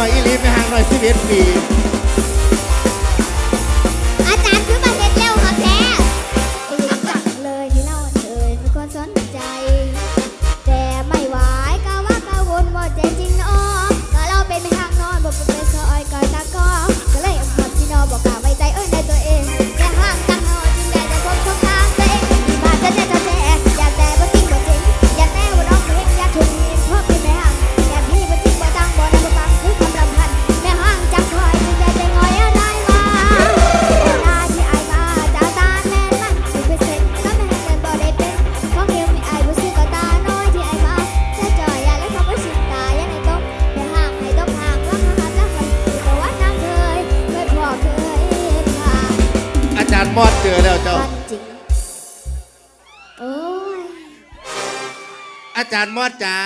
น่อยอีลีไม่ห่างหน่อยสิบเอ็ดปี มอดเจอแล้วเจ้าบ้านจริง โอ้ยอาจารย์มอดจ๋า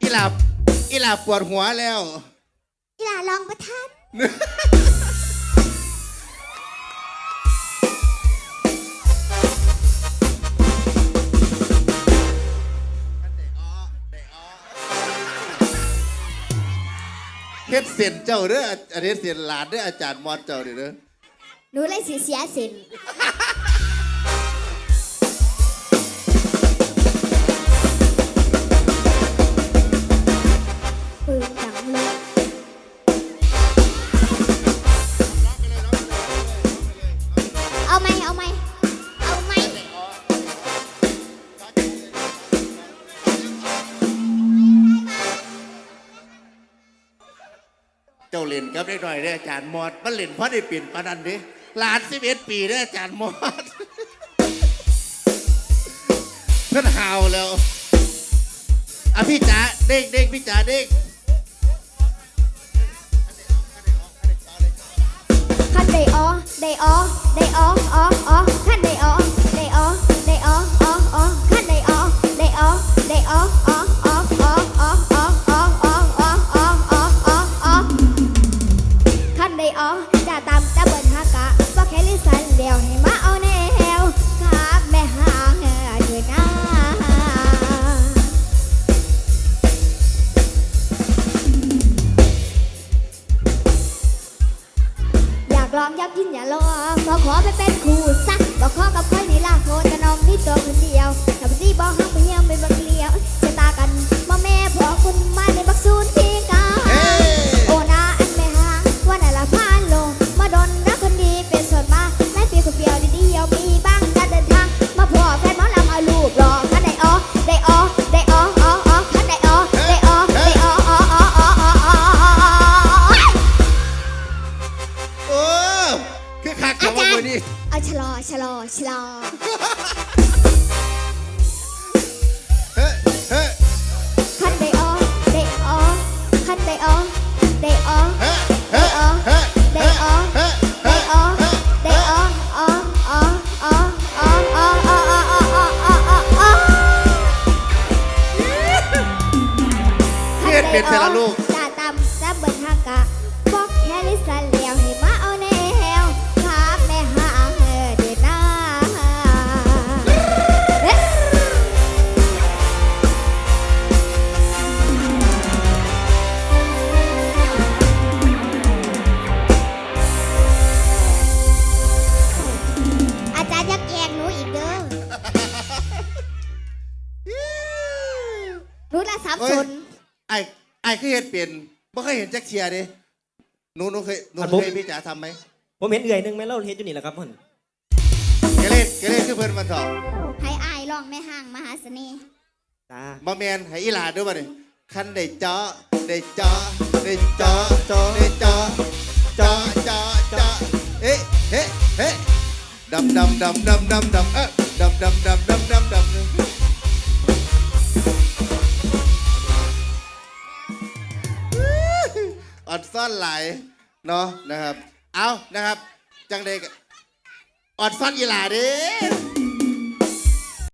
อีหลาอีหลาปวดหัวแล้ว อีหล่าลองประทัดเฮ็ดเสียนเจ้าเด้ออันนี้เสียนหลานเด้ออาจารย์มอดเจ้าเด้อเด้อ หนูเลยสิเสียสินปืนจังเลย เอาไหมเอาไหมเอาไหมเจ้าเล่นกับได้หน่อยเด้ออาจารย์มอดมันเล่นเพราะได้เปลี่ยนปานนันเด้ หลานสิบเอ็ดปีได้ออาจารย์มอดเพิ่นหาวแล้วอะพี่จ๋าเด้งเด้งพี่จ๋าเด้งคันได้ออได้ออได้อออออ คือคักกับว่าคนนี้เอาชะลอชะลอชะลอเฮ้ยเฮ้ยคันได้ออได้ออคันได้ออได้ออเฮ้ยเฮ้ยเฮ้ยได้ออเฮ้ยได้ออได้ออออออออออออออออออเฮ็ดเป็นแต่ละลูกจ่าตำจะเบิ่นฮักกะบอกแค่ลิสันเลียว หนูละสับสนไอ้ไอ้คือเห็นเปลี่ยนไม่เคยเห็นแจ็คเชียร์ดิหนูหนูเคยหนูอันผมเคยพี่จ๋าทำไหมผมเห็นเอื่อยหนึงแม่เล่าเฮ็ดอยู่นี่แหละครับมันแกเล่นแกเล่นคือเพิ่นมันเถอะให้อายลองแม่ห่างมหาเสน่ห์จ้ามาแมนให้อีหลาด้วยบ่ดิคันได้เจาะได้เจาะได้เจาะได้เจาะเจาะเจาะเจาะเอ๊ะเฮ้เฮ้ดำดำดำดำดำดำเอ๊ะดำดำดำดำดำดำ อดซ่อนหลายเนาะนะครับ เอานะครับ จังเด็กอดซ่อนอีหลาเด้